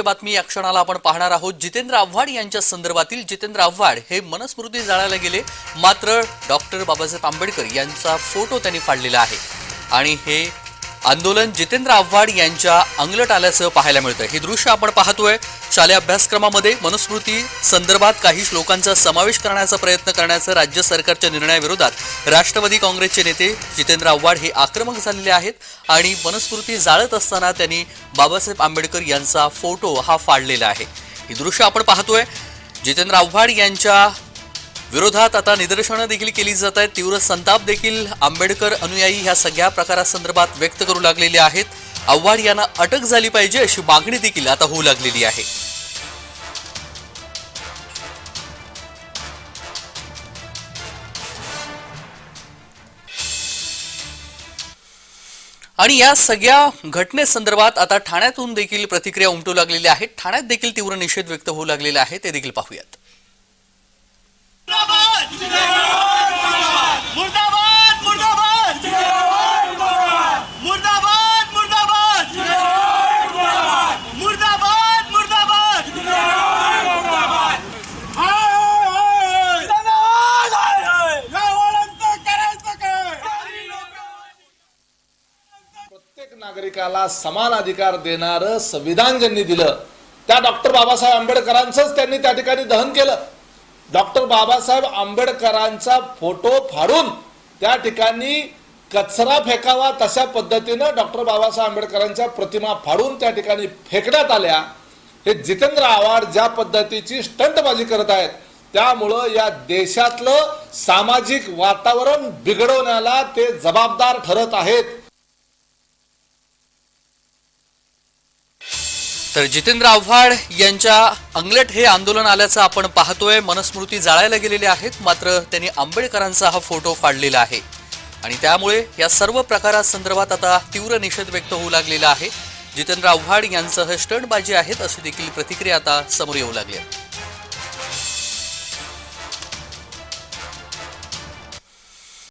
बातमी या क्षणाला आपण पाहणार आहोत. जितेंद्र आव्हाड यांच्या संदर्भातील जितेंद्र आव्हाड हे मनस्मृती जाळायला गेले. मात्र डॉक्टर बाबासाहेब आंबेडकर यांचा फोटो त्यांनी फाडलेला आहे. आणि हे आंदोलन जितेंद्र आव्हाड यांच्या अंगलट आल्याचं पाहायला मिळतं हे दृश्य आपण पाहतोय. शालेय अभ्यासक्रमामध्ये मनुस्मृती संदर्भात काही श्लोकांचा समावेश करण्याचा प्रयत्न करण्याचं राज्य सरकारच्या निर्णयाविरोधात राष्ट्रवादी काँग्रेसचे नेते जितेंद्र आव्हाड हे आक्रमक झालेले आहेत आणि मनुस्मृती जाळत असताना त्यांनी बाबासाहेब आंबेडकर यांचा फोटो हा फाडलेला आहे. हे दृश्य आपण पाहतोय. जितेंद्र आव्हाड यांच्या विरोधात आता निदर्शनं देखील केली जात आहेत. तीव्र संताप देखील आंबेडकर अनुयायी ह्या सगळ्या प्रकारासंदर्भात व्यक्त करू लागलेले आहेत. आव्हाड यांना अटक झाली पाहिजे अशी मागणी देखील आता होऊ लागलेली आहे. आणि या सगळ्या घटनेसंदर्भात आता ठाण्यातून देखील प्रतिक्रिया उमटू लागलेल्या आहेत ठाण्यात देखील तीव्र निषेध व्यक्त होऊ लागलेला आहे. ते देखील पाहूयात. नागरिकाला समान अधिकार देणारं संविधान ज्यांनी दिलं त्या डॉक्टर बाबासाहेब आंबेडकरांचंच त्यांनी त्या ठिकाणी दहन केलं. डॉक्टर बाबासाहेब आंबेडकरांचा फोटो फाडून त्या ठिकाणी कचरा फेकावा तशा पद्धतीनं डॉक्टर बाबासाहेब आंबेडकरांच्या प्रतिमा फाडून त्या ठिकाणी फेकण्यात आल्या. हे जितेंद्र आव्हाड ज्या पद्धतीची स्टंटबाजी करत आहेत त्यामुळं या देशातलं सामाजिक वातावरण बिघडवण्याला ते जबाबदार ठरत आहेत. तर जितेंद्र आव्हाड यांच्या अंगलट हे आंदोलन आल्याचं आपण पाहतोय. मनस्मृती जाळायला गेलेले आहेत मात्र त्यांनी आंबेडकरांचा हा फोटो फाडलेला आहे. आणि त्यामुळे या सर्व प्रकारासंदर्भात आता तीव्र निषेध व्यक्त होऊ लागलेला आहे. जितेंद्र आव्हाड यांचं हे स्टंटबाजी आहेत अशी देखील प्रतिक्रिया आता समोर येऊ लागली आहे.